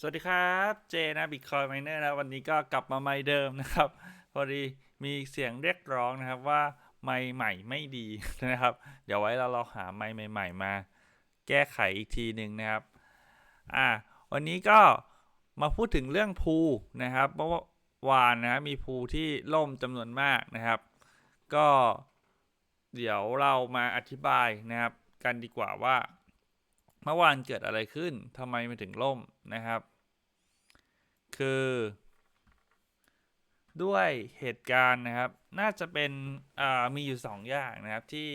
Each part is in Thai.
สวัสดีครับเจนะบิตคอยไมเนอร์นะวันนี้ก็กลับมาไมค์เดิมนะครับ พอดีมีเสียงเรียกร้องนะครับว่าไมค์ใหม่ไม่ดีนะครับ เดี๋ยวไว้เราเราหาไมค์ใหม่ๆมาแก้ไขอีกทีหนึ่งนะครับอ่าวันนี้ก็มาพูดถึงเรื่องภูนะครับเพราะว่าวานนะมีภูที่ล่มจำนวนมากนะครับ ก็เดี๋ยวเรามาอธิบายนะครับ กันดีกว่าว่า เมื่อวานเกิดอะไรขึ้นทำไมมันถึงล่มนะครับ คือ ด้วยเหตุการณ์นะครับ น่าจะเป็นมีอยู่ 2 อย่างนะครับที่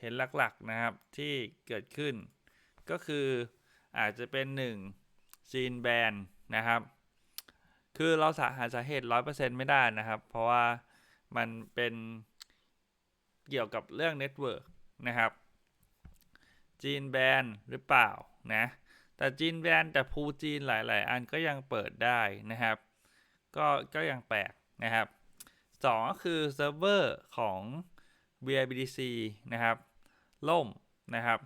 เห็นหลักๆนะครับที่เกิดขึ้น ก็คืออาจจะเป็น1ซีนแบนนะครับ คือเราสาหาสาเหตุ 100%ไม่ได้นะครับ เพราะว่ามันเป็นเกี่ยวกับเรื่องเน็ตเวิร์กนะครับ จีนแบนหรือเปล่านะแต่จีนแบนแต่ภูจีนหลาย ๆ อันก็ยังเปิดได้นะครับ ก็ก็ยังแปลกนะครับสองก็คือเซิร์ฟเวอร์ของ VIBDC นะครับล่มนะครับ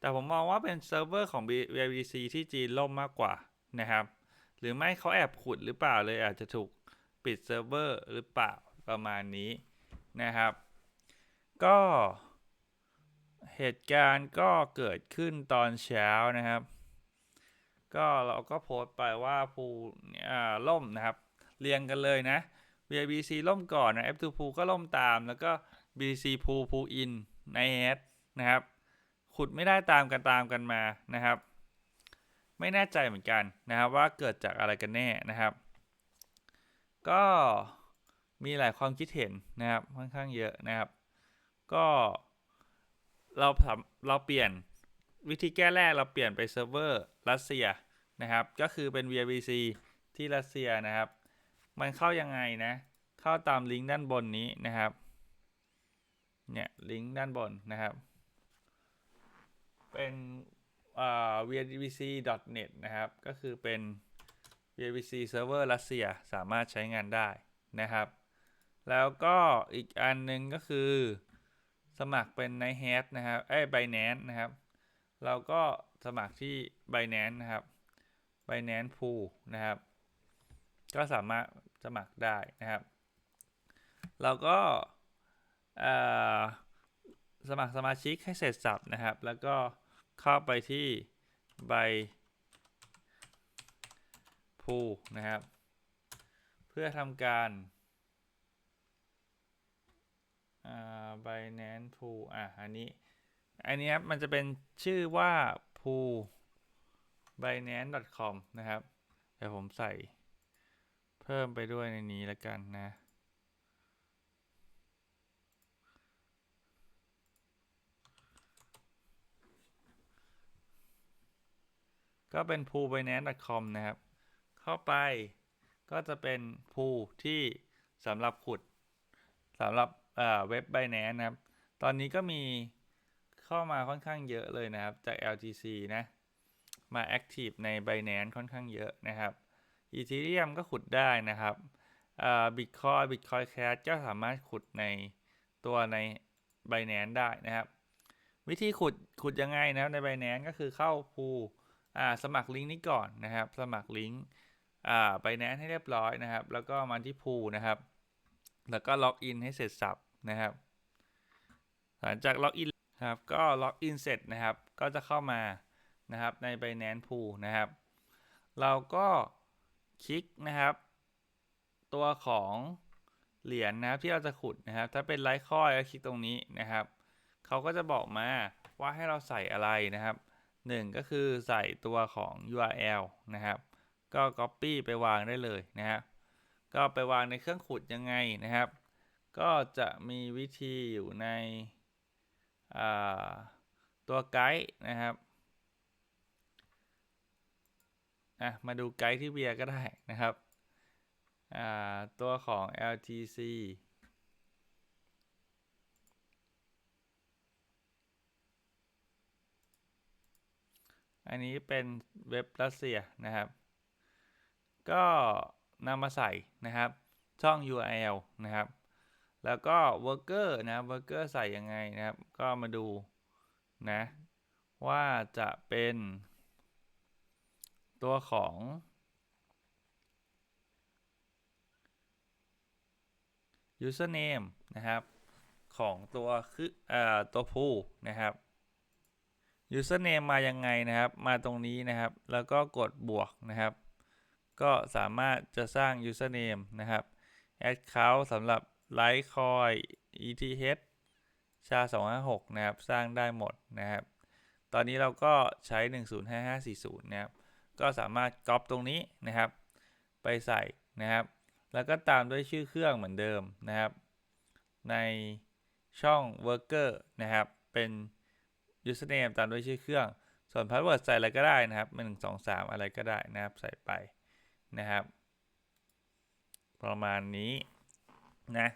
แต่ผมมองว่าเป็นเซิร์ฟเวอร์ของ VIBDC ที่จีนล่มมากกว่านะครับ หรือไม่เขาแอบขุดหรือเปล่าเลยอาจจะถูกปิดเซิร์ฟเวอร์หรือเปล่าประมาณนี้นะครับ ก็ เหตุการณ์ก็เกิดขึ้นตอนเช้านะครับ ก็เราก็โพสต์ไปว่าภูล่มนะครับ เรียงกันเลยนะ VIBC ล่มก่อนนะ F2 ภูก็ล่มตาม แล้วก็ BC ภูภูอินในแอดนะครับ ขุดไม่ได้ตามกันตามกันมานะครับ ไม่แน่ใจเหมือนกันนะครับว่าเกิดจากอะไรกันแน่นะครับ ก็มีหลายความคิดเห็นนะครับค่อนข้างเยอะนะครับ ก็ เราเราเปลี่ยนวิธีแก้แรกเราเปลี่ยนไปเซิร์ฟเวอร์รัสเซียนะครับ ก็คือเป็น VIBC ที่รัสเซียนะครับ มันเข้ายังไงนะ เข้าตามลิงก์ด้านบนนี้นะครับ เนี่ยลิงก์ด้านบนนะครับ เป็น vibc.net นะครับ ก็คือเป็น vibc เซิร์ฟเวอร์รัสเซียสามารถใช้งานได้นะครับ แล้วก็อีกอันนึงก็คือ สมัครเป็นในแฮชนะครับไอ้ไบแนนนะครับ เราก็สมัครที่ไบแนนนะครับไบแนนพูนะครับ ก็สามารถสมัครได้นะครับ เราก็สมัครสมาชิกให้เสร็จสับนะครับ แล้วก็เข้าไปที่ใบพูนะครับ เพื่อทำการ อ่า Binance Pool อะอันนี้ อันนี้ครับมันจะเป็นชื่อว่า pool binance.com นะครับ เดี๋ยวผมใส่เพิ่มไปด้วยในนี้แล้วกันนะ ก็เป็น pool binance.com นะครับ เข้าไปก็จะเป็น pool ที่สำหรับขุดสำหรับ เว็บ Binance นะครับ ตอนนี้ก็มีเข้ามาค่อนข้างเยอะเลยนะครับ จาก LTC นะ มา Active ใน Binance ค่อนข้างเยอะนะครับ Ethereum ก็ขุดได้นะครับ Bitcoin Bitcoin Cash ก็สามารถขุดในตัวใน Binance ได้นะครับ วิธีขุดขุดยังไงนะครับใน Binance ก็คือเข้าพูสมัครลิงก์นี้ก่อนนะครับ สมัครลิงก์ไบแนนให้เรียบร้อยนะครับ แล้วก็มาที่พูนะครับ แล้วก็ล็อกอินให้เสร็จสับ นะครับ หลังจากล็อกอินครับก็ล็อกอินเสร็จนะครับ ก็จะเข้ามานะครับใน Binance Pool นะครับ เราก็คลิกนะครับ ตัวของเหรียญนนะครับที่เราจะขุดนะครับ ถ้าเป็นไลท์คอยก็คลิกตรงนี้นะครับเขาก็จะบอกมาว่าให้เราใส่อะไรนะครับหนึ่งก็คือใส่ตัวของ URL นะครับ ก็ Copy ไปวางได้เลยนะครับก็ไปวางในเครื่องขุดยังไงนะครับ ก็จะมีวิธีอยู่ในตัวไกด์นะครับอะมาดูไกด์ที่เบียก็ได้นะครับ ตัวของ LTC อันนี้เป็นเว็บรัสเซียนะครับ ก็นำมาใส่นะครับ ช่อง URL นะครับ แล้วก็ worker นะ worker ใส่ยังไงนะครับ ก็มาดูนะ ว่าจะเป็นตัวของ username นมนะครับ ของตัวคือเอ่อตัวผู้นะครับ username มมายังไงนะครับ มาตรงนี้นะครับ แล้วก็กดบวกนะครับ ก็สามารถจะสร้าง username นมนะครับ account สำหรับ Litecoin ETH ชา 256 นะครับ สร้างได้หมดนะครับ ตอนนี้เราก็ใช้ 105540 นะครับ ก็สามารถก๊อปตรงนี้นะครับ ไปใส่นะครับ แล้วก็ตามด้วยชื่อเครื่องเหมือนเดิมนะครับ ในช่อง worker นะครับ เป็น username ตามด้วยชื่อเครื่อง ส่วน password ใส่อะไรก็ได้นะครับ1 2 3 อะไรก็ได้นะครับ ใส่ไปนะครับ ประมาณนี้ นะ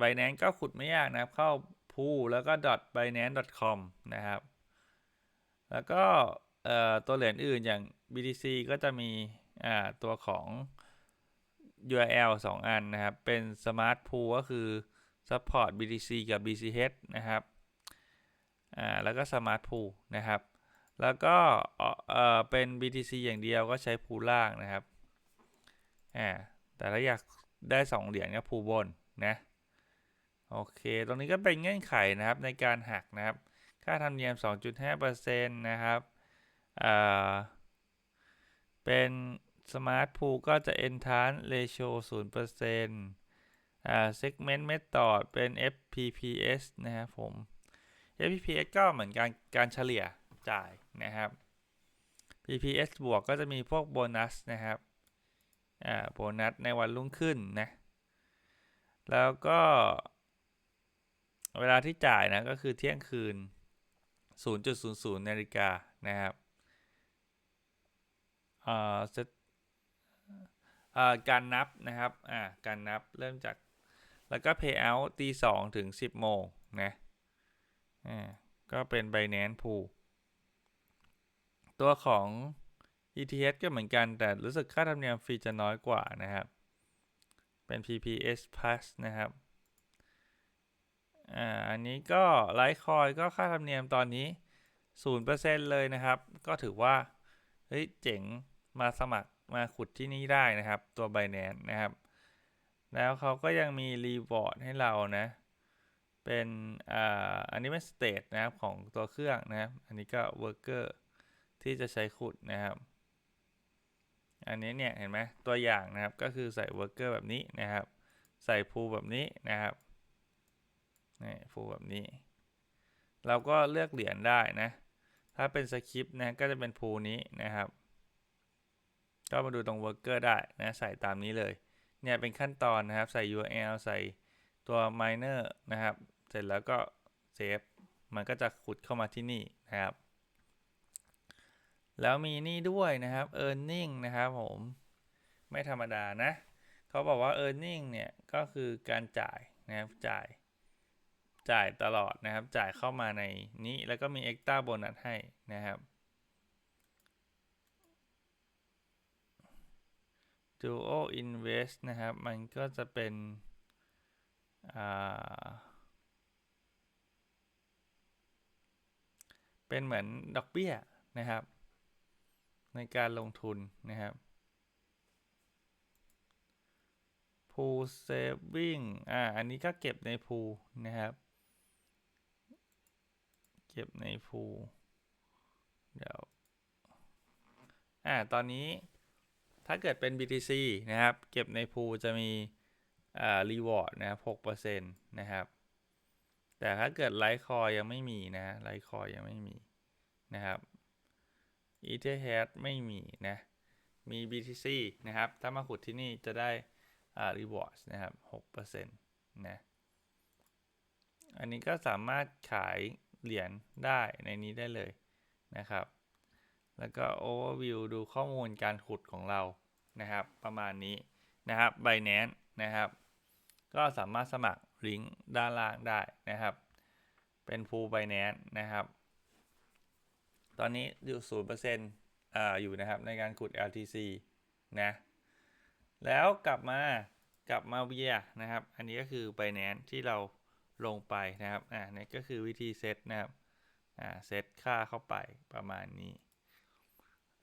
Binance ก็ขุดไม่ยากนะครับ เข้า pool แล้วก็ .binance.com นะครับ แล้วก็ตัวเหรียญอื่นอย่าง BTC ก็จะมีตัวของ URL 2 อันนะครับ เป็น Smart Pool ก็คือ Support BTC กับ BCH นะครับแล้วก็ Smart Pool นะครับ แล้วก็เป็น BTC อย่างเดียวก็ใช้พูล่างนะครับแต่ถ้าอยาก ได้ 2 เหรียญก็พูบนนะโอเค ตรงนี้ก็เป็นเงื่อนไขนะครับในการหักนะครับ ค่าธรรมเนียม 2.5%นะครับอ่าเป็น Smart Pool ก็จะ Entrance Ratio 0%อ่า Segment Method เป็น FPPS นะครับผม FPPS ก็เหมือนการการเฉลี่ยจ่ายนะครับ PPS บวกก็จะมีพวกโบนัสนะครับ อ่าโบนัสในวันรุ่งขึ้นนะ แล้วก็ เวลาที่จ่ายนะก็คือเที่ยงคืน 0.00นาฬิกานะครับอ่าการนับนะครับอ่าการนับเริ่มจาก แล้วก็ payout ตีสองถึง 10 โมงนะอ่าก็เป็น Binance Pool ตัวของ ETH ก็เหมือนกันแต่รู้สึกค่าธรรมเนียมฟรีจะน้อยกว่านะครับ เป็น PPS Plus นะครับ อ่า อันนี้ก็ Litecoin ก็ค่าธรรมเนียมตอนนี้ 0%เลยนะครับ ก็ถือว่า เฮ้ย เจ๋ง มาสมัครมาขุดที่นี่ได้นะครับ ตัว Binance นะครับ แล้วเขาก็ยังมี Reward ให้เรานะ เป็น อ่า อันนี้เป็นสเตทนะครับของตัวเครื่องนะครับ อันนี้ก็ worker ที่จะใช้ขุดนะครับ อันนี้เนี่ยเห็นไหมตัวอย่างนะครับก็คือใส่ worker แบบนี้นะครับ ใส่พูแบบนี้นะครับนี่พูแบบนี้ เราก็เลือกเหรียญได้นะ ถ้าเป็นสคริปต์นะก็จะเป็นพูนี้นะครับก็มาดูตรง worker ได้นะใส่ตามนี้เลยเนี่ยเป็นขั้นตอนนะครับใส่ URL ใส่ตัว miner นะครับ เสร็จแล้วก็เซฟมันก็จะขุดเข้ามาที่นี่นะครับ แล้วมีนี่ด้วยนะครับ earning นะครับผม ไม่ธรรมดานะ เขาบอกว่า earning เนี่ย ก็คือการจ่ายนะครับ จ่าย จ่ายตลอดนะครับ จ่ายเข้ามาในนี้ แล้วก็มี extra bonus ให้นะครับ duo invest นะครับ มันก็จะเป็นเป็นเหมือนดอกเบี้ยนะครับ ในการลงทุนนะครับ pool saving อ่า อันนี้ก็เก็บใน pool นะครับ เก็บใน pool เดี๋ยว อ่า ตอนนี้ถ้าเกิดเป็น BTC นะครับ เก็บใน pool จะมีอ่า reward นะครับ6%นะครับ แต่ถ้าเกิดไลท์คอยยังไม่มีนะไลท์คอยยังไม่มีนะครับ ETH ไม่มีนะ มี BTC นะครับ ถ้ามาขุดที่นี่จะได้อ่า rewards นะครับ6%นะอันนี้ก็สามารถขายเหรียญได้ในนี้ได้เลยนะครับ แล้วก็ overview ดูข้อมูลการขุดของเรานะครับ ประมาณนี้นะครับ Binance นะครับ ก็สามารถสมัครลิงก์ด้านล่างได้นะครับ เป็น Pool Binance นะครับ อนนี้อยู่0%อ่าอยู่นะครับในการขุด LTC นะ แล้วกลับมากลับมาเวียนะครับ อันนี้ก็คือ Binance ที่เราลงไปนะครับอ่านี่ก็คือวิธีเซตนะครับอ่าเซตค่าเข้าไปประมาณนี้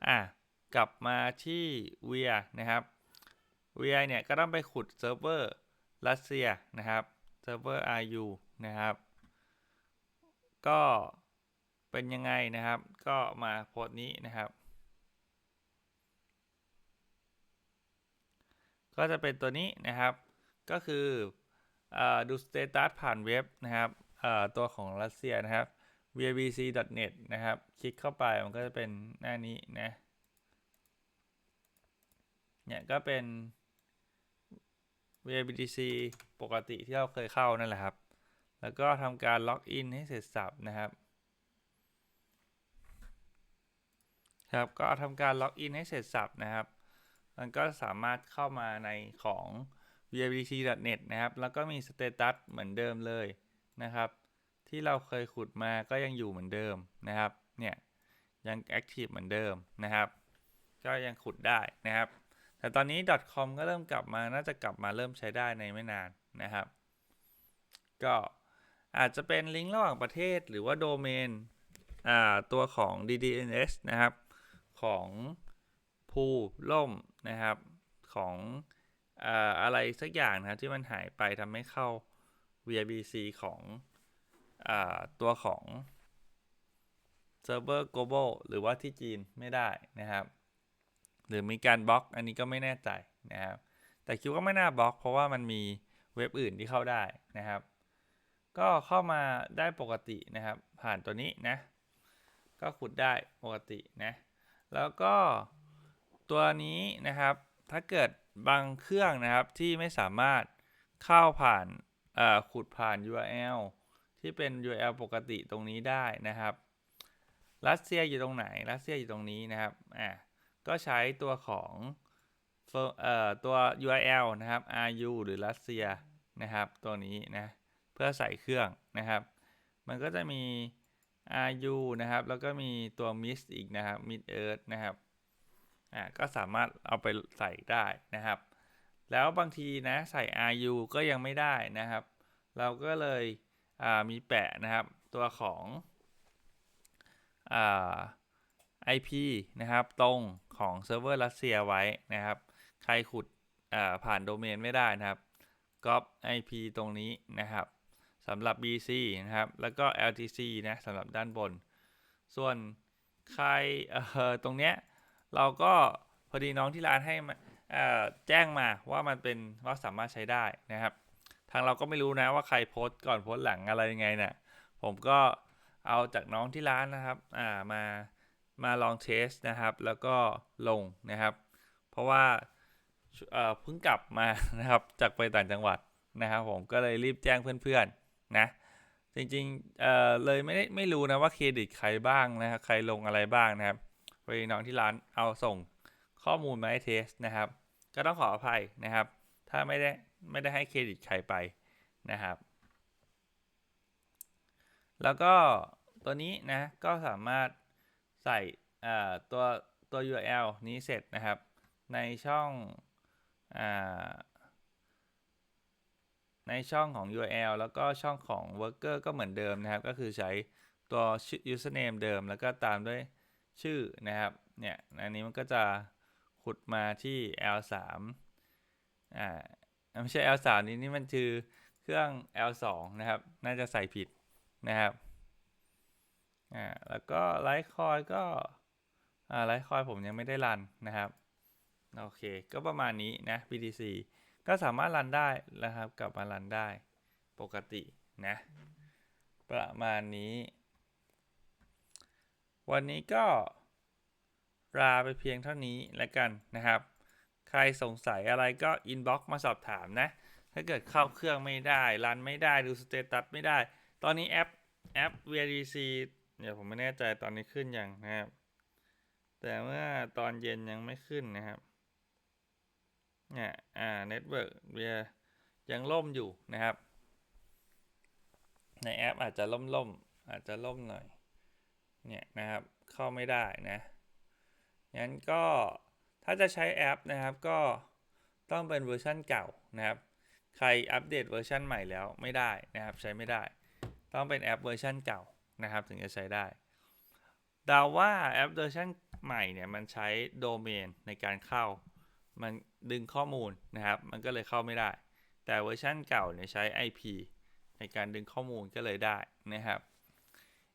อ่ากลับมาที่ VIA นะครับ VIA เนี่ยก็ต้องไปขุดเซิร์ฟเวอร์รัสเซียนะครับเซิร์ฟเวอร์ RU นะครับ ก็ เป็นยังไงนะครับ ก็มาโพสต์นี้นะครับ ก็จะเป็นตัวนี้นะครับ ก็คืออดูสเตตัสผ่านเว็บนะครับตัวของรัสเซียนะครับ vbc.net นะครับ คลิกเข้าไปมันก็จะเป็นหน้านี้นะเนี่ยก็เป็น vbc ปกติที่เราเคยเข้านั่นแหละครับ แล้วก็ทำการล็อกอินให้เสร็จสับนะครับ ครับก็ทำการล็อกอินให้เสร็จสับนะครับ มันก็สามารถเข้ามาในของ vbc.net นะครับ แล้วก็มีสเตตัสเหมือนเดิมเลยนะครับ ที่เราเคยขุดมาก็ยังอยู่เหมือนเดิมนะครับ เนี่ยยัง active เหมือนเดิมนะครับ ก็ยังขุดได้นะครับ แต่ตอนนี้ .com ก็เริ่มกลับมา น่าจะกลับมาเริ่มใช้ได้ในไม่นานนะครับ ก็อาจจะเป็นลิงก์ระหว่างประเทศหรือว่าโดเมนตัวของ DDNS นะครับ ของภูล่มนะครับของอะไรสักอย่างนะครับที่มันหายไปทำให้เข้า VBC ของอตัวของเซิร์ฟเวอร์ global หรือว่าที่จีนไม่ได้นะครับ หรือมีการบล็อกอันนี้ก็ไม่แน่ใจนะครับ แต่คิดว่าไม่น่าบล็อก เพราะว่ามันมีเว็บอื่นที่เข้าได้นะครับ ก็เข้ามาได้ปกตินะครับ ผ่านตัวนี้นะ ก็ขุดได้ปกตินะ แล้วก็ตัวนี้นะครับ ถ้าเกิดบางเครื่องนะครับที่ไม่สามารถเข้าผ่านขุดผ่าน URL ที่เป็น URL ปกติตรงนี้ได้นะครับ รัสเซียอยู่ตรงไหน รัสเซียอยู่ตรงนี้นะครับ อ่าก็ใช้ตัวของตัว URL นะครับ RU หรือรัสเซียนะครับ ตัวนี้นะ เพื่อใส่เครื่องนะครับ มันก็จะมี RU นะครับ แล้วก็มีตัว mist อีกนะครับ Mid Earth นะครับอ่าก็สามารถเอาไปใส่ได้นะครับ แล้วบางทีนะใส่ RU ก็ยังไม่ได้นะครับ เราก็เลยอ่ามีแปะนะครับตัวของอ่า IP นะครับตรงของเซิร์ฟเวอร์รัสเซียไว้นะครับ ใครขุดอ่าผ่านโดเมนไม่ได้นะครับก๊อป IP ตรงนี้นะครับ สำหรับ BC นะครับ แล้วก็ LTC นะสำหรับด้านบน ส่วนใครเอ่อตรงเนี้ยเราก็พอดีน้องที่ร้านให้แจ้งมาว่ามันเป็นว่าสามารถใช้ได้นะครับ ทางเราก็ไม่รู้นะว่าใครโพสต์ก่อนโพสต์หลังอะไรยังไงเนะี่ยผมก็เอาจากน้องที่ร้านนะครับอ่ามามาลองเทสนะครับ แล้วก็ลงนะครับ เพราะว่าเอ่อเพิ่งกลับมานะครับจากไปต่างจังหวัดนะครับ ผมก็เลยรีบแจ้งเพื่อนๆ นะจริงๆเอ่อเลยไม่ได้ไม่รู้นะว่าเครดิตใครบ้างนะครับใครลงอะไรบ้างนะครับพอดีน้องที่ร้านเอาส่งข้อมูลมาให้เทสนะครับ ก็ต้องขออภัยนะครับ ถ้าไม่ได้ไม่ได้ให้เครดิตใครไปนะครับ แล้วก็ตัวนี้นะก็สามารถใส่ตัวตัว URL นี้เสร็จนะครับ ในช่องอ ในช่องของ URL แล้วก็ช่องของ worker ก็เหมือนเดิมนะครับ ก็คือใช้ตัว username เดิม แล้วก็ตามด้วยชื่อนะครับ เนี่ย อันนี้มันก็จะขุดมาที่ L3 อ่า ไม่ใช่ L3 นี้นี่มันคือเครื่อง L2 นะครับ น่าจะใส่ผิดนะครับ อ่า แล้วก็ไลท์คอยก็ อ่าไลท์คอยผมยังไม่ได้รันนะครับ โอเค ก็ประมาณนี้นะ BTC ก็สามารถรันได้นะครับ กลับมารันได้ปกตินะ ประมาณนี้ วันนี้ก็ลาไปเพียงเท่านี้แล้วกันนะครับ ใครสงสัยอะไรก็อินบ็อกซ์มาสอบถามนะ ถ้าเกิดเข้าเครื่องไม่ได้ รันไม่ได้ ดูสเตตัสไม่ได้ ตอนนี้แอปแอป VDC เดี๋ยวผมไม่แน่ใจตอนนี้ขึ้นยังนะครับ แต่เมื่อตอนเย็นยังไม่ขึ้นนะครับ เนี่ยอ่าเน็ตเวิร์กเวียยังล่มอยู่นะครับ ในแอปอาจจะล่มล่มอาจจะล่มหน่อยเนี่ยนะครับเข้าไม่ได้นะงั้นก็ถ้าจะใช้แอปนะครับก็ต้องเป็นเวอร์ชันเก่านะครับ ใครอัปเดตเวอร์ชันใหม่แล้วไม่ได้นะครับใช้ไม่ได้ ต้องเป็นแอปเวอร์ชันเก่านะครับ ถึงจะใช้ได้ดาว่าแอปเวอร์ชันใหม่เนี่ยมันใช้โดเมนในการเข้า มันดึงข้อมูลนะครับ มันก็เลยเข้าไม่ได้ แต่เวอร์ชันเก่าเนี่ยใช้ IP ในการดึงข้อมูลก็เลยได้นะครับ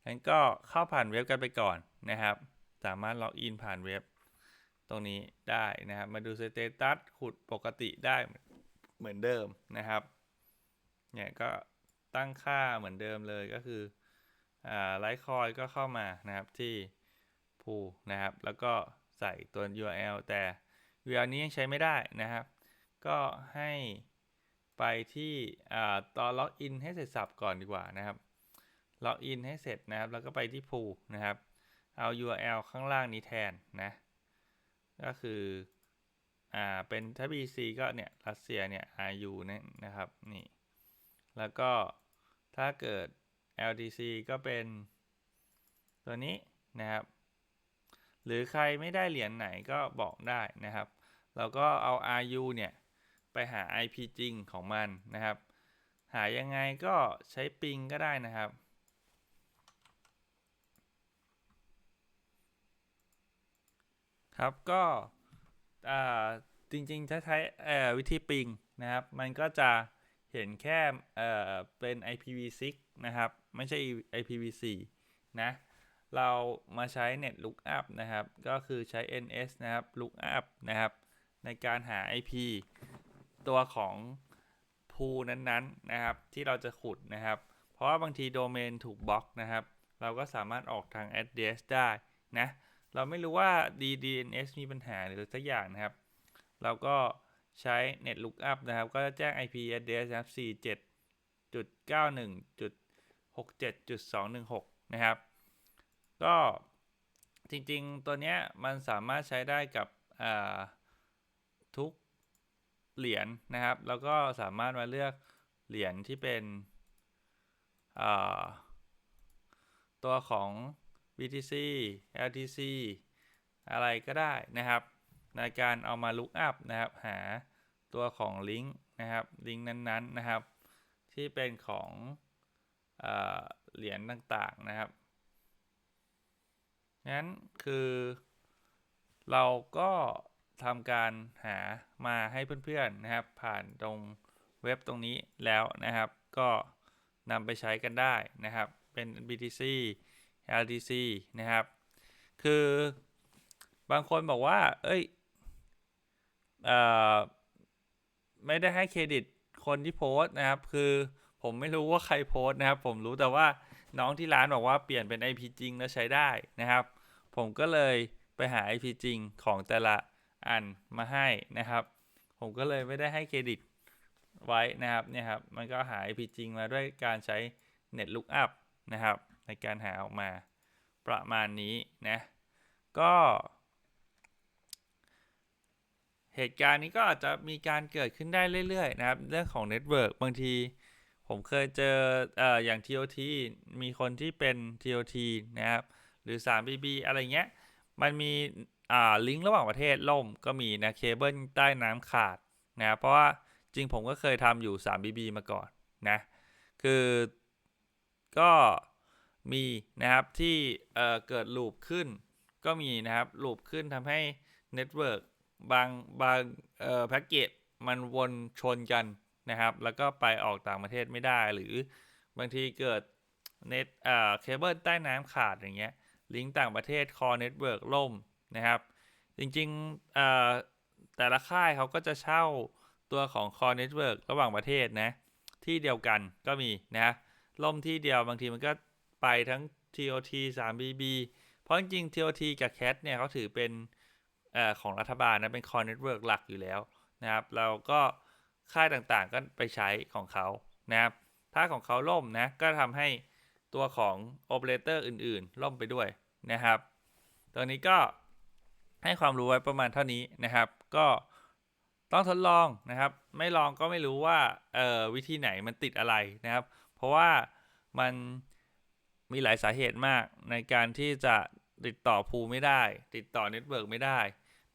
งั้นก็เข้าผ่านเว็บกันไปก่อนนะครับ สามารถล็อกอินผ่านเว็บตรงนี้ได้นะครับ มาดูสเตตัสขุดปกติได้เหมือนเดิมนะครับ เนี่ยก็ตั้งค่าเหมือนเดิมเลยก็คือไลท์คอยก็เข้ามานะครับที่พูนะครับ แล้วก็ใส่ตัว URL แต่ URL นี้ยังใช้ไม่ได้นะครับ ก็ให้ไปที่ตอนล็อกอินให้เสร็จสับก่อนดีกว่านะครับล็อกอินให้เสร็จนะครับ แล้วก็ไปที่พูนะครับ เอา URL ข้างล่างนี้แทนนะ ก็คืออ่าเป็นถ้า BC ก็เนี่ยรัสเซียเนี่ย RU เนี่ยนะครับนี่แล้วก็ถ้าเกิด LTC ก็เป็นตัวนี้นะครับ หรือใครไม่ได้เหรียญไหนก็บอกได้นะครับ เราก็เอา RU เนี่ย ไปหา IP จริงของมันนะครับ หายังไงก็ใช้ปิงก็ได้นะครับ ครับก็จริงๆถ้าใช้วิธีปิงนะครับ มันก็จะเห็นแค่เป็น IPv6 นะครับ ไม่ใช่ IPv4 นะ เรามาใช้ Net Lookup นะครับ ก็คือใช้ NS นะครับ Lookup นะครับ ในการหา IP ตัวของพูนั้นๆนะครับที่เราจะขุดนะครับ เพราะว่าบางทีโดเมนถูกบล็อกนะครับ เราก็สามารถออกทาง address ได้นะ เราไม่รู้ว่า DDNS มีปัญหาหรือสักอย่างนะครับ เราก็ใช้ net lookup นะครับ ก็จะแจ้ง IP address นะครับ47.91.67.216 นะครับ ก็จริงๆ ตัวเนี้ยมันสามารถใช้ได้กับอ่า ทุกเหรียญนนะครับ แล้วก็สามารถมาเลือกเหรียญที่เป็นตัวของ BTC LTC อะไรก็ได้นะครับ ในการเอามา look up นะครับ หาตัวของลิงก์นะครับลิงก์นั้นๆนะครับ ที่เป็นของเหรียญต่างๆนะครับงั้นคือเราก็ ทำการหามาให้เพื่อนๆนะครับ ผ่านตรงเว็บตรงนี้แล้วนะครับ ก็นำไปใช้กันได้นะครับ เป็น BTC LTC นะครับ คือบางคนบอกว่า เอ้ยเอ่อไม่ได้ให้เครดิตคนที่โพสต์นะครับ คือผมไม่รู้ว่าใครโพสต์นะครับ ผมรู้แต่ว่าน้องที่ร้านบอกว่าเปลี่ยนเป็น IP จริงแล้วใช้ได้นะครับ ผมก็เลยไปหา IP จริงของแต่ละ อันมาให้นะครับ ผมก็เลยไม่ได้ให้เครดิตไว้นะครับเนี่ยครับ มันก็หา IP จริงมาด้วยการใช้ Net Lookup นะครับ ในการหาออกมาประมาณนี้นะ ก็ เหตุการณ์นี้ก็อาจจะมีการเกิดขึ้นได้เรื่อยๆ นะครับ เรื่องของเน็ตเวิร์กบางทีผมเคยเจอออย่าง TOT มีคนที่เป็น TOT นะครับ หรือ 3BB อะไรเงี้ย มันมี ลิงก์ระหว่างประเทศล่มก็มีนะเคเบิลใต้น้ำขาดนะเพราะว่าจริงผมก็เคยทำอยู่ 3BB มาก่อนนะคือก็มีนะครับที่เเกิดลูปขึ้น ก็มีนะครับลูปขึ้นทำให้เน็ตเวิร์กบางบางแพ็กเกจมันวนชนกันนะครับ แล้วก็ไปออกต่างประเทศไม่ได้หรือบางทีเกิดเน็ตเอ่อเคเบิลใต้น้ำขาดอย่างเงี้ยลิงก์ต่างประเทศคอเน็ตเวิร์กล่ม นะครับ จริงๆแต่ละค่ายเขาก็จะเช่าตัวของคอเน็ตเวิร์กระหว่างประเทศนะที่เดียวกันก็มีนะล่มที่เดียวบางทีมันก็ไปทั้ง TOT 3BB เพราะจริงๆ TOT กับ CAT เนี่ยเขาถือเป็นอของรัฐบาลนะเป็น Core Network หลักอยู่แล้วนะครับ เราก็ค่ายต่างๆก็ไปใช้ของเขานะครับ ถ้าของเขาล่มนะก็ทำให้ตัวของโอเปอเรเตอร์อื่นๆ ล่มไปด้วยนะครับตัวนี้ก็ ให้ความรู้ไว้ประมาณเท่านี้นะครับ ก็ต้องทดลองนะครับ ไม่ลองก็ไม่รู้ว่าเอ่อวิธีไหนมันติดอะไรนะครับ เพราะว่ามันมีหลายสาเหตุมากในการที่จะติดต่อภูไม่ได้ ติดต่อเน็ตเวิร์กไม่ได้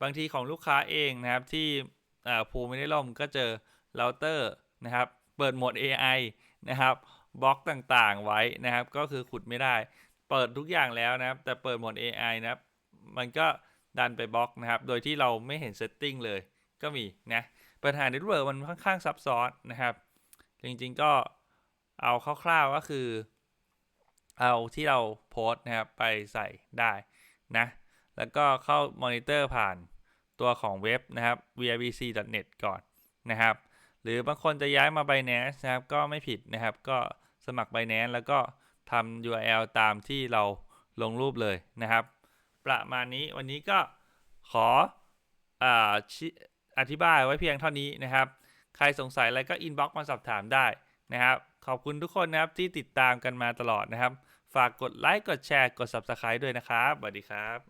บางทีของลูกค้าเองนะครับที่ภูไม่ได้ล่มก็เจอเราเตอร์นะครับ เปิดโหมด AI นะครับบล็อกต่างๆไว้นะครับ ก็คือขุดไม่ได้ เปิดทุกอย่างแล้วนะครับ แต่เปิดโหมด AI นะครับ มันก็ ดันไปบล็อกนะครับ โดยที่เราไม่เห็นเซตติ้งเลยก็มีนะปัญหาเน็ตเวิร์กมันค่อนข้างซับซ้อนนะครับ จริงๆก็เอาคร่าวๆก็คือ เอาที่เราโพสต์นะครับไปใส่ได้นะ แล้วก็เข้ามอนิเตอร์ผ่านตัวของเว็บนะครับ virbc.net ก่อนนะครับ หรือบางคนจะย้ายมา Binance นะครับ ก็ไม่ผิดนะครับ ก็สมัคร Binance แล้วก็ทำ URL ตามที่เราลงรูปเลยนะครับ ประมาณนี้ วันนี้ก็ขอออธิบายไว้เพียงเท่านี้นะครับ ใครสงสัยอะไรก็อินบ็อกซ์มาสอบถามได้นะครับ ขอบคุณทุกคนนะครับที่ติดตามกันมาตลอดนะครับ ฝากกดไลค์ กดแชร์ กด Subscribe ด้วยนะครับสวัสดีครับ